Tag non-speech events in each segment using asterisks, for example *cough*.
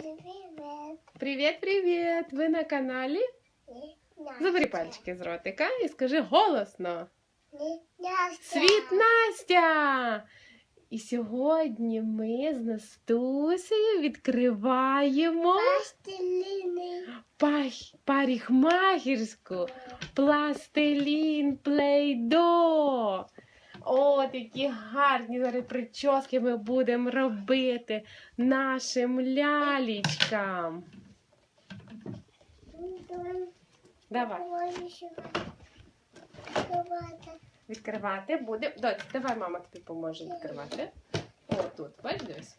Привет. Привіт-привіт! Ви на каналі? Забери пальчики з ротика і скажи голосно. Світ Настя! І сьогодні ми з Настусею відкриваємо Пластилины. пах- парикмахерську пластилін плейдо. От які гарні зараз прически ми будемо робити нашим лялічкам. Давай. Відкривати буде. Доць, давай мама тобі поможе відкривати. О, тут, бачиш дивись.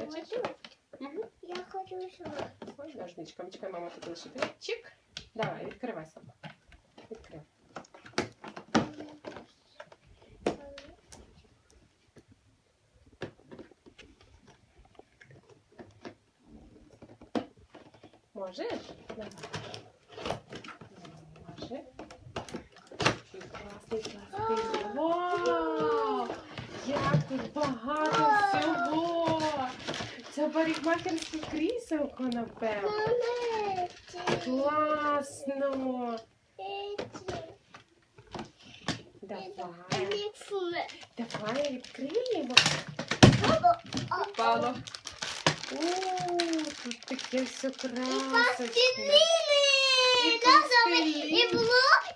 Бачиш? Угу. Я хочу сама. Ой, ножничком. Чекай, мама тут лишити. Чик. Давай, відкривай сама. Можеш? Давай. Який класний пластилін. Вау! Як тут багато всього! Це парикмахерське кріселко, напевно. Класно! Давай. Давай відкриємо. Впало. О, таке все красочне. І пластилін. И блу,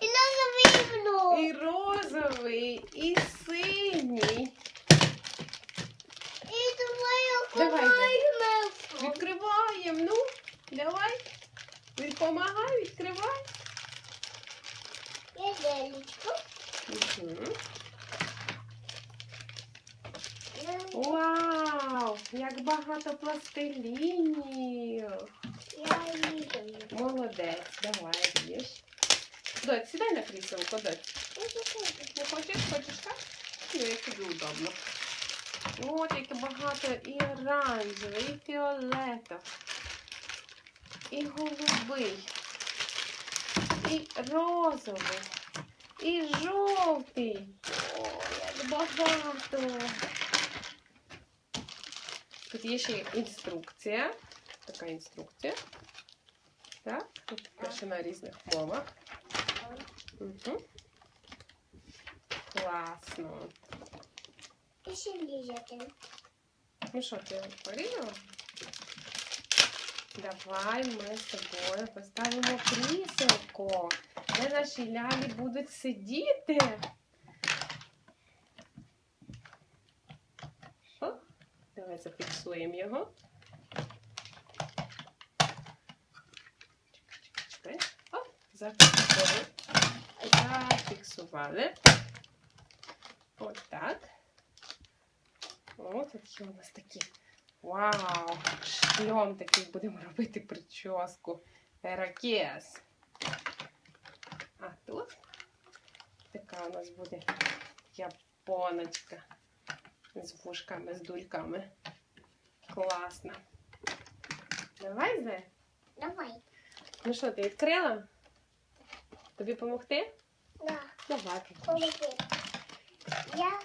и назови блу. І розовий, і синій. Твою Давай, купальную. Відкриваємо. Ну, давай. Він відкривай. Я лялечку. Угу. Вау! Як багато пластилінів. Я вижу. Молодець, давай їж. Дочь, сідай на кріселко, дочь. Не хочеш? Хочеш так? Ну, як тобі удобно. От яке багато і оранжевий, і фіолетовий, і голубий, і розовий, і жовтий. О, як багато. Тут є ще інструкція. Така інструкція. Так, тут пише на різних мовах. Угу. Класно. Еще лежит. Ну що, ти порізала? Давай ми з тобою поставимо кріселко, де наші лялі будуть сидіти. О, давай зафіксуємо його. Чекай, чекай, зафіксували. Зафіксували. Ось так. О, тут є у нас такі. Вау! Шльом такий будемо робити прическу. Еракес. А тут така у нас буде японочка з вушками, з дульками. Класно. Давай, Зе. Давай. Ну що, ти відкрила? Тобі допомогти? Да. Давай. Помоги. Я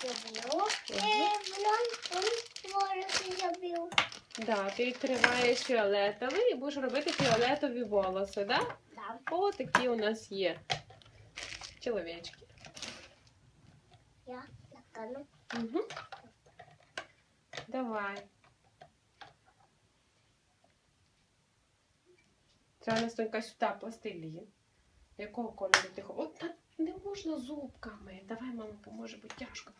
забил. И блон он волосы забил. Да, ти відкриваєш фіолетовий і будеш робити фіолетові волоси, да? Да. О, такі у нас є чоловічки. Я накану. Угу. Давай. Треба Настонька сюди пластилін. Якого кольору ти хочеш? От та не можна зубками. Давай, мама поможе, бо тяжко.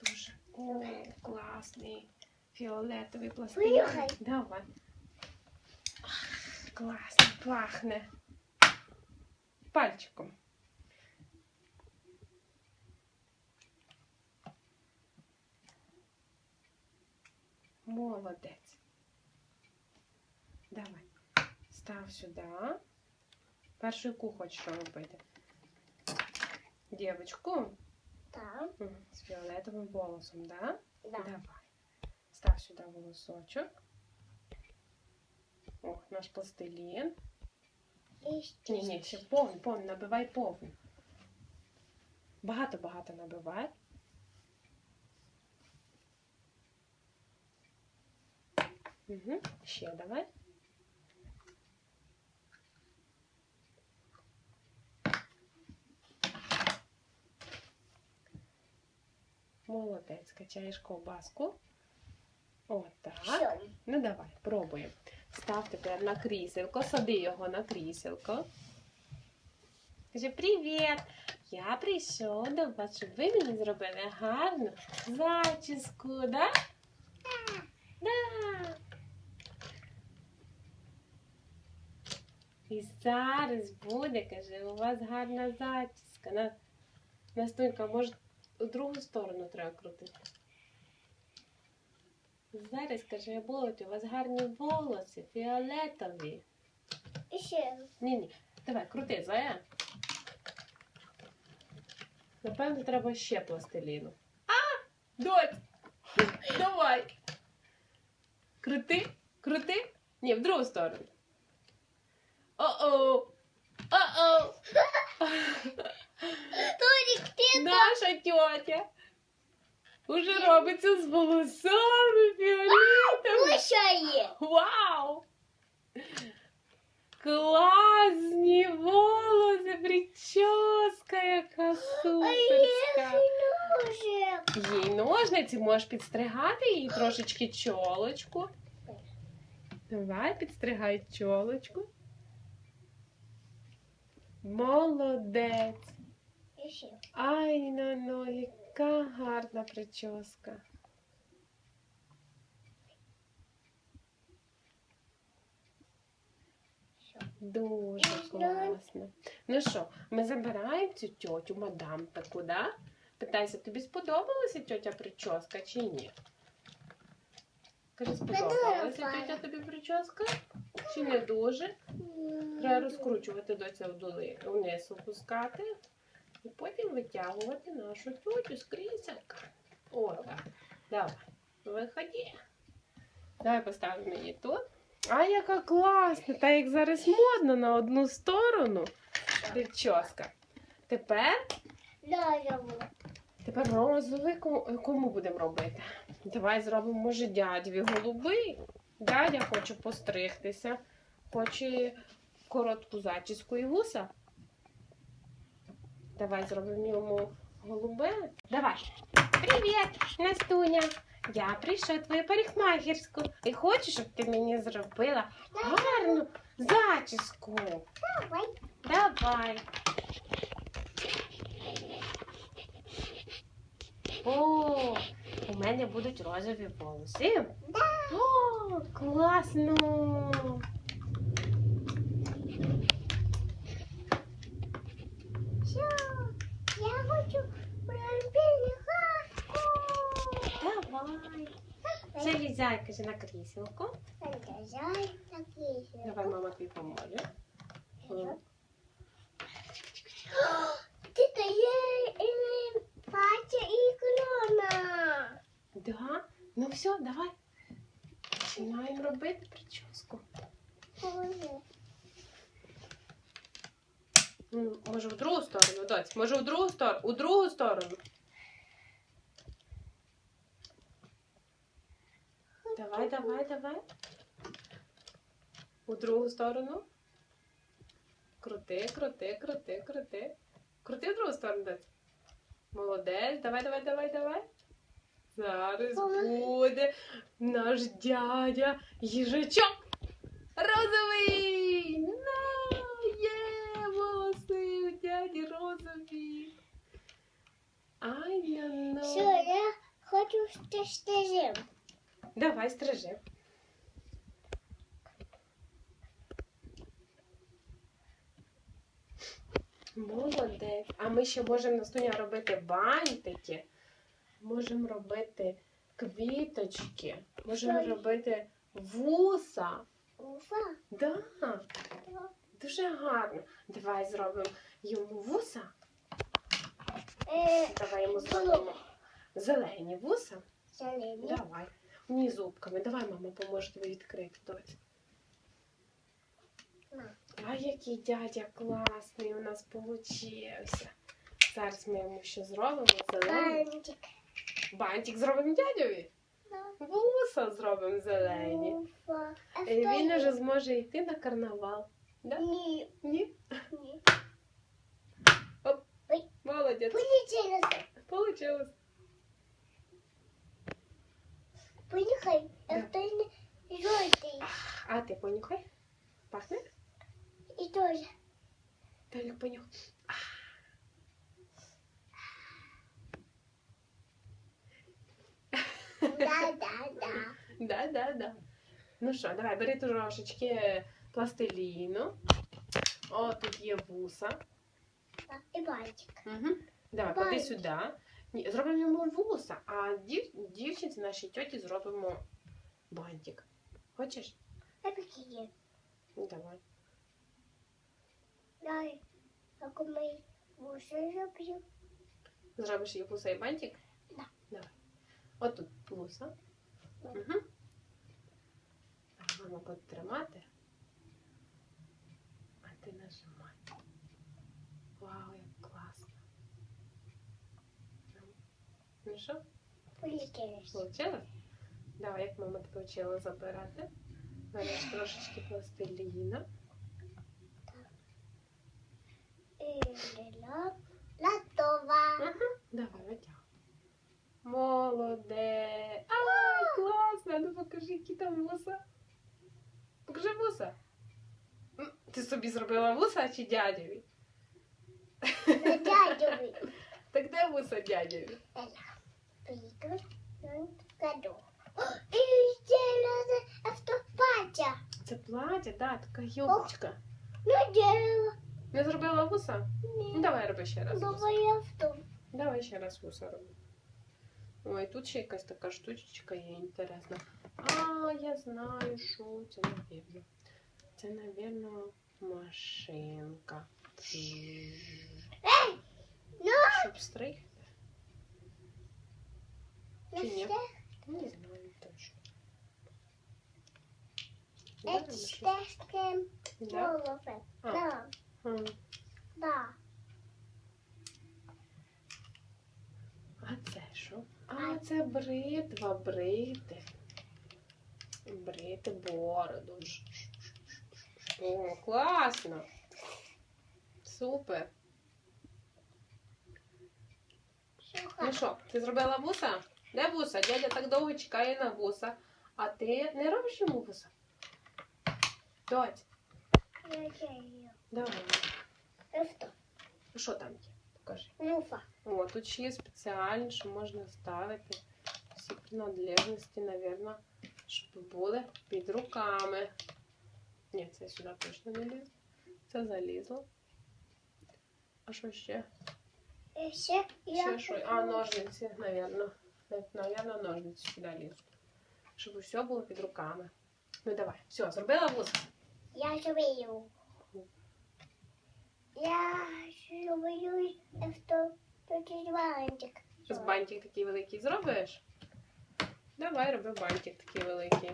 Дуже. О, класний. Фіолетовий пластилін. Давай. Ах, Класно, пахне. Пальчиком. Молодець. Давай. Став сюди. Першу яку хочеш робити? Дівочку Да. З фіолетовим волосом, да? Да. Давай. Став сюди волосочок. О, наш пластилін. Ні, ні, ще повний, повний, набивай повний. Багато-багато набивай. Угу. Ще давай. Молодець, качаєш ковбаску. Отак. Все. Ну давай, пробуємо. Став тепер на кріселко, сади його на кріселко. Каже, привіт! Я прийшов до вас, щоб ви мені зробили гарну зачіску? Да. І зараз буде, каже, у вас гарна зачіска. На... Настунька, може, у другу сторону треба крутити. Зараз, каже, будуть у вас гарні волоси, фіолетові. І ще. Ні, ні, давай, крути, зая. Напевно, треба ще пластиліну. А! Доць! Давай! Крути, крути. Ні, в другу сторону. О-о! О-о! *laughs* Толік, ти Наша тьотя уже робиться з волосами фіолетовими. кушає. Вау! Класні волоси, прическа яка суперська. ножик. Їй ножниці можеш підстригати їй трошечки чолочку. Давай, підстригай чолочку. Молодець. Ай, ну, ну, яка гарна прическа. Дуже класно. Ну що, ми забираємо цю тьотю, мадам таку, да? Питайся, тобі сподобалася тьотя прическа чи ні? Кажи, сподобалася тьотя тобі прическа? Чи не дуже? Треба розкручувати до цього вниз опускати і потім витягувати нашу тьотю з кріселка. О, так. Давай, виходи. Давай поставимо її тут. А яка класна! Та як зараз модно на одну сторону прическа. Тепер, Да, тепер розовий кому, кому будемо робити? Давай зробимо, може, дядьві голубий. Дядя хоче постригтися, хоче коротку зачіску і вуса. Давай зробимо йому голубе. Давай. Привіт, Настуня. Я прийшла в твою парикмахерську і хочу, щоб ти мені зробила гарну зачіску. Давай. Давай. О, у мене будуть розові волоси. О, класно. Все. Я хочу пробити Давай. Залізай, каже, на кріселко. Залезай такий. Давай, мама тобі поможе. О, *gasps* *gasps* Ти дає і патя і клона. Да? Ну все, давай. Починаємо робити прическу. Може, в другу сторону, доць? Може, в другу сторону? У другу сторону. Давай, давай, давай. У другу сторону. Крути, крути, крути, крути. Крути в другу сторону, доць. Молодець. Давай, давай, давай, давай. Зараз буде наш дядя їжачок. Розовий! На! Є! Волоси у дяді розові. Ай, ну, ну. Все, я хочу стежим. Давай, стрижи. Молодець. А ми ще можемо Настуня робити бантики, можемо робити квіточки, можемо Що? робити вуса. Уфа. Да, дуже гарно. Давай зробимо йому вуса. Е, Давай йому зробимо зелені вуса. зелені. Давай. Ні, зубками. Давай, мама, поможе тобі відкрити. Доць. На. А який дядя класний у нас получився. Зараз ми йому ще зробимо зелений. Бантик. Бантик зробимо дядьові. Вуса зробимо зелені. А І він уже зможе йти на карнавал. Да? Ні, Ні? ні. Молодець. Полетілося. Получилось. Понюхай, а Да. не жовтий. А ти понюхай. Пахне? І теж. Толік понюхай. Да-да-да. Да, да, да. Ну що, давай, бери трошечки пластиліну. О, тут є вуса. І бантик. Угу. Давай, клади Бантик. сюди. Ні, зробимо йому вуса, а дів... дівчинці нашій тьоті зробимо бантик. Хочеш? А які є? Ну, Давай. Дай. Як ми вуси зроблю. Зробиш їй вуса і бантик? Да. Давай. От тут вуса. Да. Угу. Мама буде тримати. А ти нажимай. Вау, як класно. Ну що, Полетілося. Получилось? Давай, як мама тебе вчила забирати. Береш трошечки пластиліна. І Готова. Угу. Давай, витягуй. Молодець. Ай, класно. Ну покажи, які там вуса. Покажи вуса. Ти собі зробила вуса чи дядьові? На дядьові. *laughs* Так де вуса дядьові? Приїду. Году. І ще надо автопатя. Це плаття, да, така юбочка. Ну, дерево. Не зробила вуса? Ну, давай роби ще раз. вуса. Нове авто. Давай ще раз вуса роби. Ой, тут ще якась така штучечка є інтересна. А, я знаю, що це, напевно. Це, напевно, машинка. Ей! Ну, Щоб стригти? на Чи ні? все. Не знаю точно. Ет Да, стежки Да? голови. А. це бритва, брити. Брити бороду. О, класно. Супер. Ну що, ти зробила вуса? Де вуса? Дядя так довго чекає на вуса. А ти не робиш йому вуса? Доць, давай. Що там є? Покажи. Муфа. О, тут ще є спеціальні, що можна ставити всі принадлежності, напевно, щоб були під руками. Ні, це сюди точно не лізе. Це залізло. А що ще? І ще Ще що? А, ножниці, напевно. Навірно, ножниці сюди лізуть. Щоб все було під руками. Ну давай, все, зробила вуз. Я зробив. Я зробив є бантик. З бантик такий великий зробиш? Давай, роби бантик такий великий.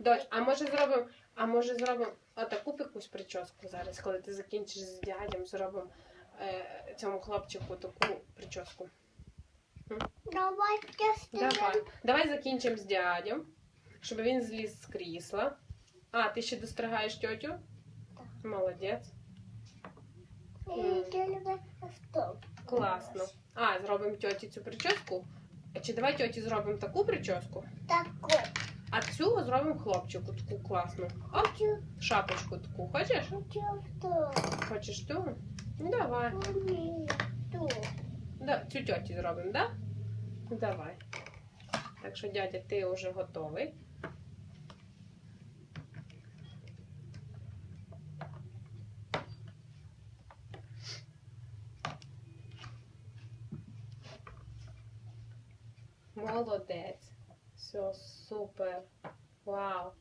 Дочь, а може зробимо, а може зробимо отаку якусь прическу зараз, коли ти закінчиш з дядям, зробимо е, цьому хлопчику таку прическу. Давай Давай. Давай закінчимо з дядям, щоб він зліз з крісла. А, ти ще достригаєш тьотю? Так. Молодець. Класно. А, зробимо тьоті цю прическу. А Чи давай тьоті зробимо таку прическу? Таку. А цю зробимо хлопчику таку класну. О, Хочу, шапочку таку. Хочеш? хочу авто. Хочеш ту? Ну давай. Ні, ту. Да, цю тьоті зробимо, да? Ну давай. Так що, дядя, ти вже готовий. Молодець. Все, супер. Вау.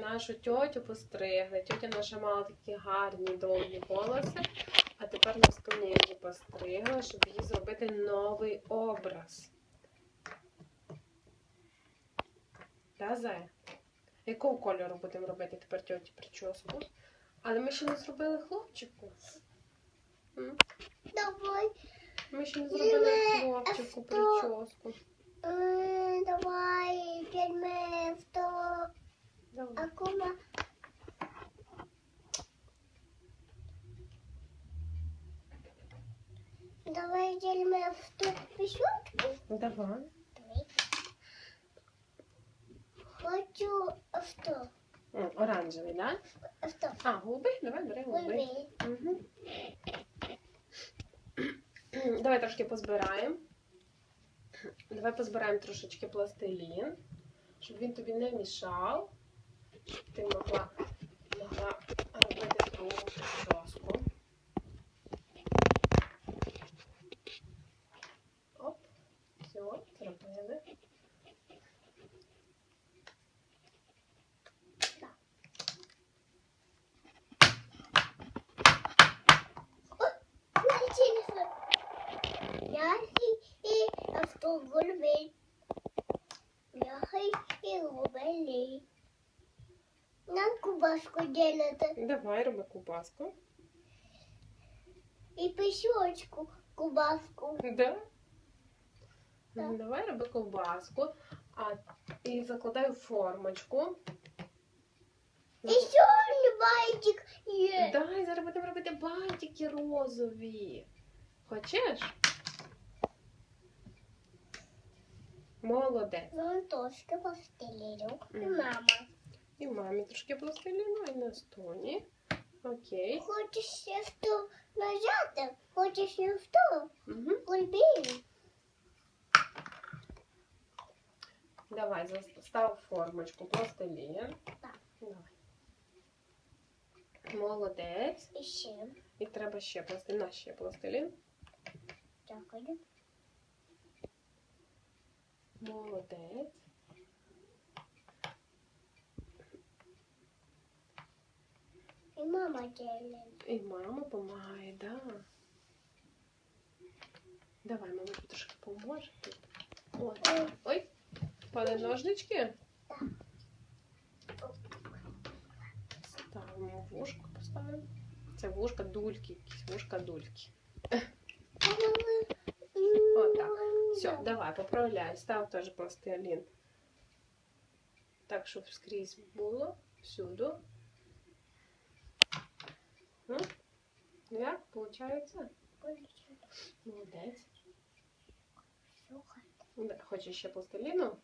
Нашу тьотю постригли. Тьотя наша мала такі гарні довгі волоси, а тепер на її постригла, щоб їй зробити новий образ. Да, Зая? Якого кольору будемо робити тепер тьоті прическу? Але ми ще не зробили хлопчику. Давай. Ми ще не зробили хлопчику прическу. М, Давай, візьми в то. Давай. Акума. Давай візьми в ту. Давай. Давай. Хочу в то. О, оранжевий, да? В то. А, голубий? Давай, бери голубий. Ой, Угу. Давай трошки позбираємо. Давай позбираємо трошечки пластилін, щоб він тобі не мішав. Ти могла, могла робити другу прическу. Оп, все, зробили. Мой телефон. Я и автоголовый. Я и голубый. Нам кубаску делать. Давай роби кубаску. И песочку кубаску. Да? Так. Давай роби ковбаску. А, і закладай в формочку. Еще бантик есть. Дай, зараз будемо робити бантики розові. Хочеш? Молодець. Ну, тоже пластилину. Мама. І мамі трошки пластиліну, і на стоні. Окей. Хочешь я в то нажать? Хочешь я в то? Угу. Кульбин. Давай, став формочку пластилін. Так. Давай. Молодець. Еще. І треба ще пластилін. На ще пластилін. Дякую. Молодець. И мама делает. І мама допомагає, да. Давай, мама трошки поможе. О, Ой. впали ножнички. Так. Ставимо вушко, поставимо. Це вушка дульки, якісь вушка дульки. Отак. Все, давай, поправляй. Став теж пластилін. Так, щоб скрізь було, всюди. як, виходить? Молодець. Да, Хочеш ще пластиліну?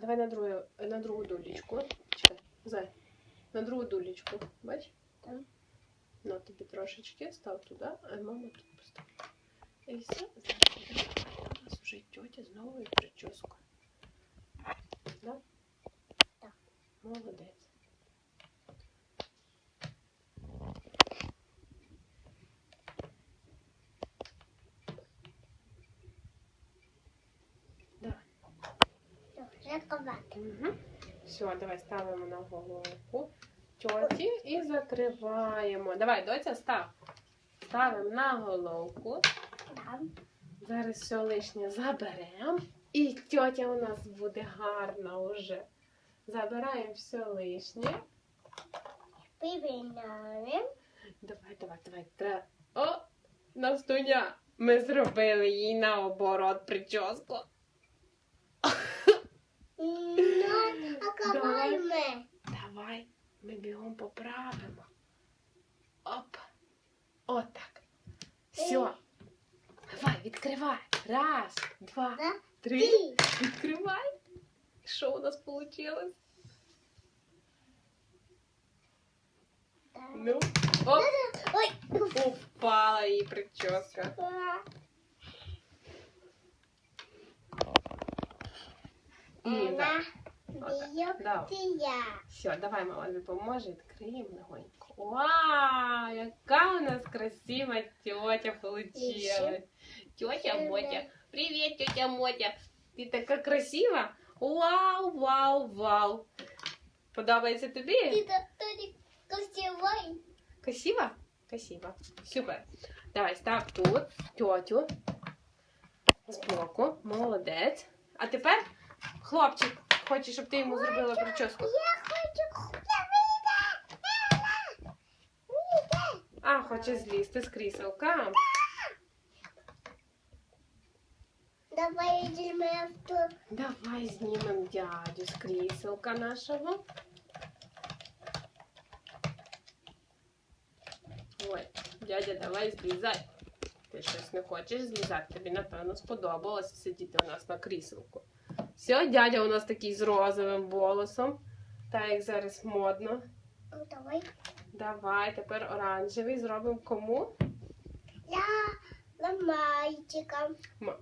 Давай на другу, на другу дулечку. Чекай, зай. На другу дулечку. Бач? Так. Ну, тобі трошечки став туди, а мама тут поставила. І все. Зараз у нас вже тьотя з новою прическою. Да? Так. Молодець. Угу. Все, давай ставимо на головку тьоті і закриваємо. Давай, доця, став. Ставимо на головку. Зараз все лишнє заберемо. І тьотя у нас буде гарна уже. Забираємо все лишнє. Прибираем. Давай, давай, давай. О! Настуня! Ми зробили їй наоборот прическу. Ну, оковаем. Давай, ми бігом поправимо. Оп. Отак. Все. Давай, відкривай. Раз, два, три. Відкривай. Що у нас вийшло? Ну. Оп, Ой. упала її прическа. І Да. Все, давай, мама тобі поможе, відкриємо легонько. Вау, яка у нас красива тетя получилась. Тетя Мотя. Привіт, тетя Мотя. Ти така красива. Вау, вау, вау. Подобається тобі? Ты тут красивый. Красиво? Красиво. Супер. Давай, став тут тьотю. Збоку. Молодець. А тепер хлопчик хоче, щоб ти йому зробила прическу. Я хочу. А, хоче злізти з кріселка. Давай йдемо авто. Давай знімемо дядю з кріселка нашого. Ой, дядя, давай злізай. Ти щось не хочеш злізати? Тобі, напевно, сподобалося сидіти у нас на кріселку. Все, дядя у нас такий з розовим волосом. Так як зараз модно. Ну, давай. Давай, тепер оранжевий зробимо кому? Я ламайчика.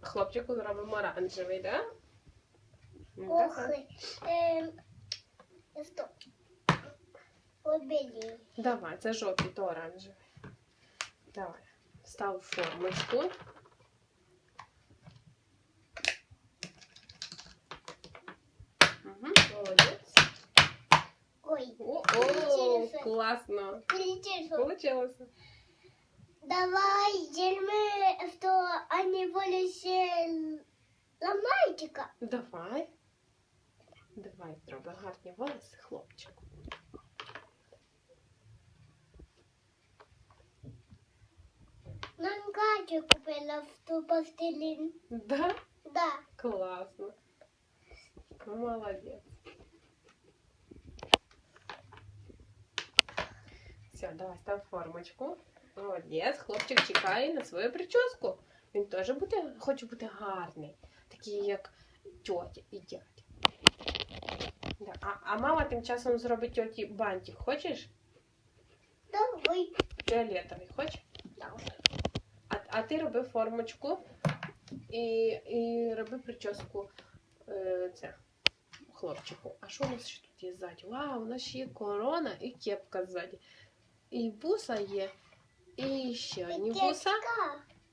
Хлопчику зробимо оранжевий, да? Ну, Ох, стоп. Обелі. Давай, це жовтий, то оранжевий. Давай. Став формочку. Угу, молодець. Ой, О, о, Получилося. класно. кричиш. Получилося. Давай йдемо авто, а не воліше ламайчика. Давай. Давай, зроби гарні волоси, хлопчику. Нам Катя купила авто пластилін. Да? Да. Класно. Ну, Все, давай став формочку. Молодець, хлопчик чекає на свою прическу. Він теж буде, хоче бути гарний, такий, як тьотя і дядя. Да. А, а мама тим часом зробить тьоті бантик. Хочеш? Давай. Фіолетовий, хочеш? Давай. А, а ти роби формочку і, і роби прическу е, це, хлопчику. А що у нас ще тут є ззаді? Вау, у нас ще є корона і кепка ззаді. І буса є, і ще одні буса,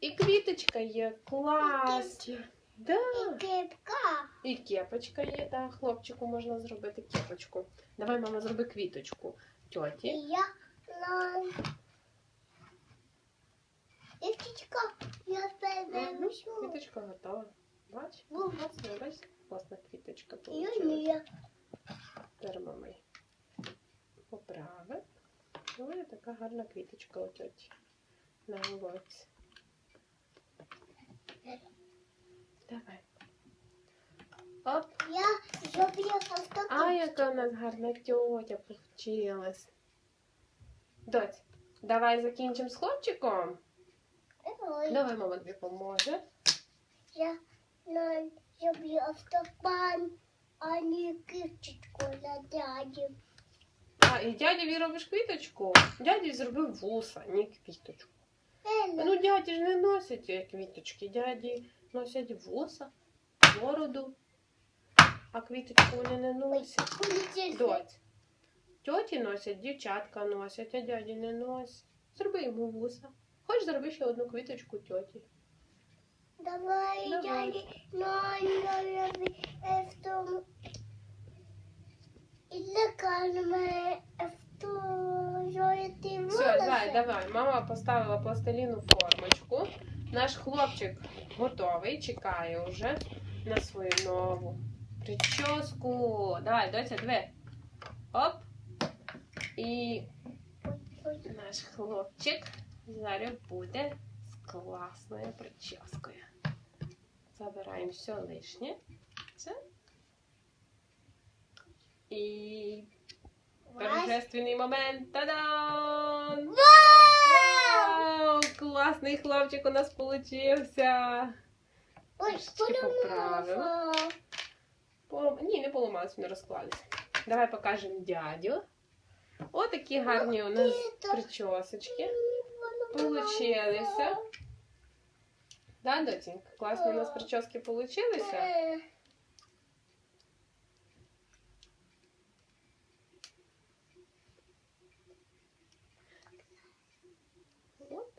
і квіточка є. Клас! Да. І кепка. І кепочка є, да, хлопчику можна зробити кепочку. Давай, мама, зроби квіточку І я на... Дівчинка, я Мгм, перевернушу. Квіточка готова. Бач? Бу. Класно, бач? Класна квіточка не. Тепер ми поправимо. Ось така гарна квіточка у на головці. Давай. Оп. Я зроблю авто. А яка у нас гарна тьотя получилась. Доць, давай закінчимо з хлопчиком. Ой, Давай мама тобі поможе. Я на зроблю автопан, а не кишечку на дяді. А, і дядяві робиш квіточку. Дядя зробив вуса, не квіточку. Ну, дяді ж не носять е, квіточки, дяді носять вуса, бороду, а квіточку вони не носять. полетівся. Тьоті носять, дівчатка носять, а дяді не носять. Зроби йому вуса. Хоч зроби ще одну квіточку тьоті. Давай, Давай. дяді, авто. І закажемо авто, жовті Все, зай, волоси. давай. Мама поставила пластиліну формочку. Наш хлопчик готовий, чекає вже на свою нову прическу. Давай, доця, диви. Оп. І наш хлопчик зараз буде з класною прическою. Забираємо все лишнє. Це. І торжественний момент. Та-дам! Вау! Класний хлопчик у нас получився. Ой, поправимо. поламала. Ні, не поламалось, не розклались. Давай покажемо дядю. Отакі гарні у нас причосочки. Получилися. Да, дотінька? Класні у нас прически получилися.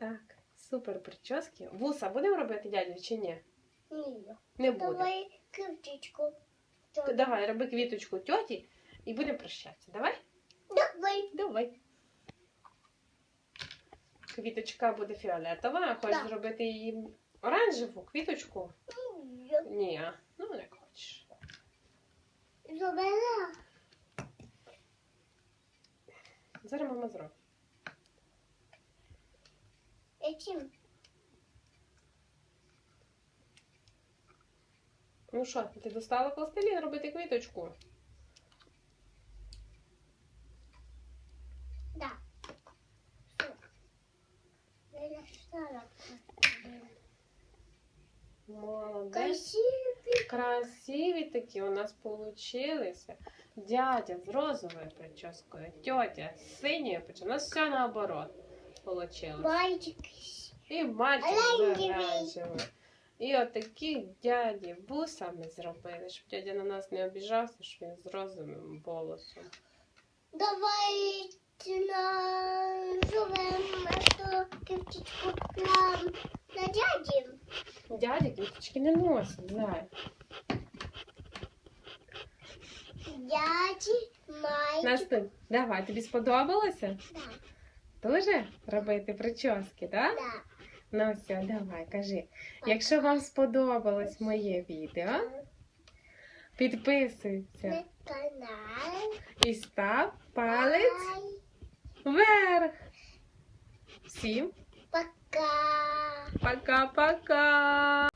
Отак. Супер прически. Вуса будемо робити дядю чи ні? Ні. Не буде. Давай. То Давай, роби квіточку тьоті і будемо прощатися. Давай? Давай. Давай. Квіточка буде фіолетова, а хочеш Так. зробити її оранжеву квіточку? Ні, ну як хочеш. Зробила. Зараз мама зробить. Яким? Ну що, ти достала пластилін робити квіточку? Да. Все. Я достала. Молодець. Красивый. Красиві такі у нас получилися. Дядя з розовою прическою, тьотя з синьою прическою. У нас все наоборот Получилось. Мальчик. І мальчик Оранжевий. І отакі дяді бусами зробили, щоб дядя на нас не обіжався, що він з розовим волосом. Давай назовем эту кисточку на, на дяді. Дядя квіточки не носить, зай. Дяді, мальчик. Настя, давай, тобі сподобалося? Да, Дуже робити прически, так? да. Ну все, давай, кажи. Якщо вам сподобалось моє відео, підписуйся і став палець вверх. Всім Пока. пока-пока!